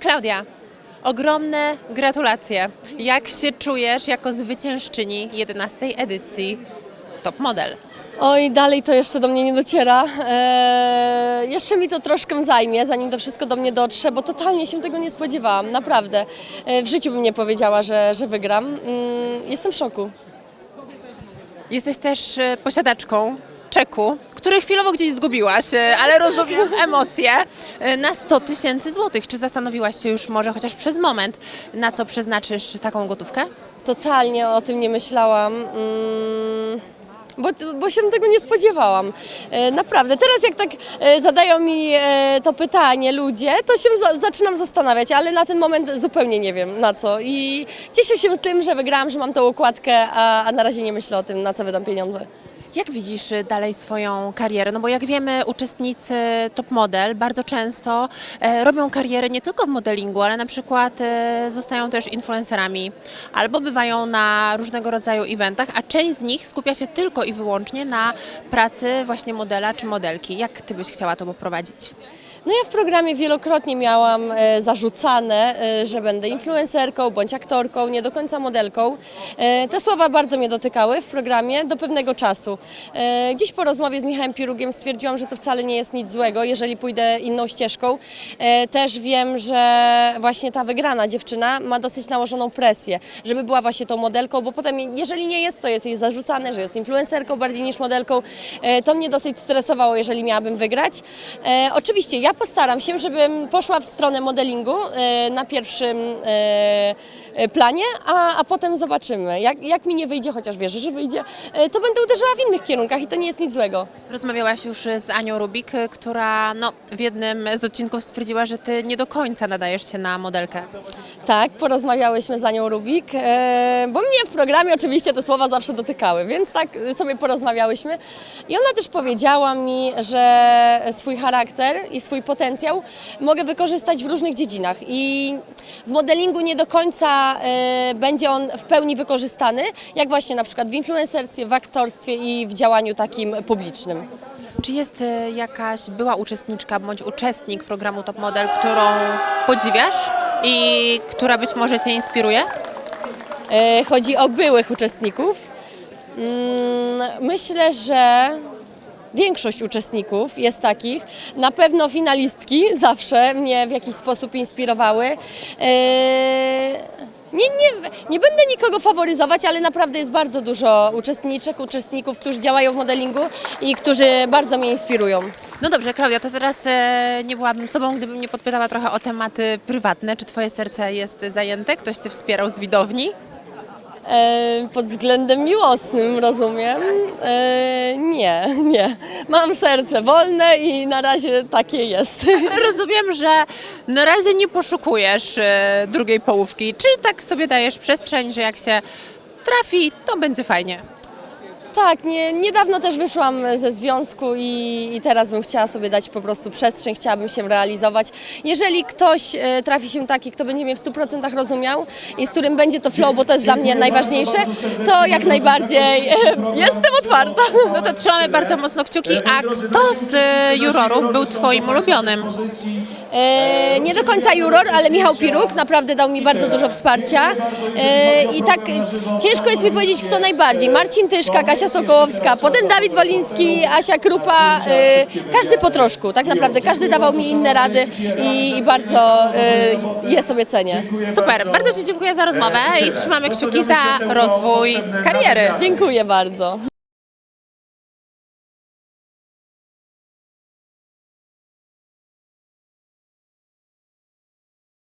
Klaudia, ogromne gratulacje. Jak się czujesz jako zwyciężczyni 11 edycji Top Model? Oj, dalej to jeszcze do mnie nie dociera. Eee, jeszcze mi to troszkę zajmie, zanim to wszystko do mnie dotrze, bo totalnie się tego nie spodziewałam, naprawdę. E, w życiu bym nie powiedziała, że, że wygram. Mm, jestem w szoku. Jesteś też e, posiadaczką czeku, który chwilowo gdzieś zgubiłaś, e, ale rozumiem emocje, e, na 100 tysięcy złotych. Czy zastanowiłaś się już może chociaż przez moment, na co przeznaczysz taką gotówkę? Totalnie o tym nie myślałam. Mm, bo, bo się tego nie spodziewałam. E, naprawdę. Teraz jak tak e, zadają mi e, to pytanie ludzie, to się za, zaczynam zastanawiać, ale na ten moment zupełnie nie wiem na co. I cieszę się tym, że wygrałam, że mam tą układkę, a, a na razie nie myślę o tym, na co wydam pieniądze. Jak widzisz e, dalej swoją karierę? No bo jak wiemy, uczestnicy Top Model bardzo często e, robią karierę nie tylko w modelingu, ale na przykład e, zostają też influencerami albo bywają na różnego rodzaju eventach, a część z nich skupia się tylko i wyłącznie na pracy właśnie modela czy modelki. Jak ty byś chciała to poprowadzić? No ja w programie wielokrotnie miałam e, zarzucane, e, że będę influencerką bądź aktorką, nie do końca modelką. E, te słowa bardzo mnie dotykały w programie do pewnego czasu. Dziś po rozmowie z Michałem Pirugiem stwierdziłam, że to wcale nie jest nic złego, jeżeli pójdę inną ścieżką. Też wiem, że właśnie ta wygrana dziewczyna ma dosyć nałożoną presję, żeby była właśnie tą modelką, bo potem jeżeli nie jest, to jest jej zarzucane, że jest influencerką bardziej niż modelką. To mnie dosyć stresowało, jeżeli miałabym wygrać. Oczywiście ja postaram się, żebym poszła w stronę modelingu e, na pierwszym e, planie, a, a potem zobaczymy. Jak, jak mi nie wyjdzie, chociaż wierzę, że wyjdzie, e, to będę uderzała w innych kierunkach i to nie jest nic złego. Rozmawiałaś już z Anią Rubik, która no, w jednym z odcinków stwierdziła, że ty nie do końca nadajesz się na modelkę. Tak, porozmawiałyśmy z Anią Rubik, bo mnie w programie oczywiście te słowa zawsze dotykały, więc tak sobie porozmawiałyśmy. I ona też powiedziała mi, że swój charakter i swój potencjał mogę wykorzystać w różnych dziedzinach. I w modelingu nie do końca e, będzie on w pełni wykorzystany, jak właśnie na przykład w influencerstwie, w aktorstwie i w działaniu takim publicznym. Czy jest e, jakaś była uczestniczka bądź uczestnik programu Top Model, którą podziwiasz i która być może Cię inspiruje? E, Chodzi o byłych uczestników. Mm, Myślę, że większość uczestników jest takich. Na pewno finalistki zawsze mnie w jakiś sposób inspirowały. E, Nie, nie, nie będę nikogo faworyzować, ale naprawdę jest bardzo dużo uczestniczek, uczestników, którzy działają w modelingu i którzy bardzo mnie inspirują. No dobrze, Klaudia, to teraz e, nie byłabym sobą, gdybym nie podpytała trochę o tematy prywatne. Czy Twoje serce jest zajęte? Ktoś Cię wspierał z widowni? E, pod względem miłosnym, rozumiem? E, nie, nie. Mam serce wolne i na razie takie jest. Rozumiem, że na razie nie poszukujesz e, drugiej połówki. Czy tak sobie dajesz przestrzeń, że jak się trafi, to będzie fajnie? Tak, nie, niedawno też wyszłam ze związku i, i teraz bym chciała sobie dać po prostu przestrzeń, chciałabym się realizować. Jeżeli ktoś e, trafi się taki, kto będzie mnie w 100% rozumiał i z którym będzie to flow, bo to jest dla mnie najważniejsze, to jak najbardziej e, jestem otwarta. No to trzymamy bardzo mocno kciuki. A kto z e, jurorów był Twoim ulubionym? E, nie do końca juror, ale Michał Piruk naprawdę dał mi bardzo dużo wsparcia. E, I tak ciężko jest mi powiedzieć, kto najbardziej. Marcin Tyszka, Kasia Sokołowska, potem Dawid Woliński, Asia Krupa. E, każdy po troszku, tak naprawdę. Każdy dawał mi inne rady i, i bardzo e, je sobie cenię. Super, bardzo Ci dziękuję za rozmowę i trzymamy kciuki za rozwój kariery. Dziękuję bardzo.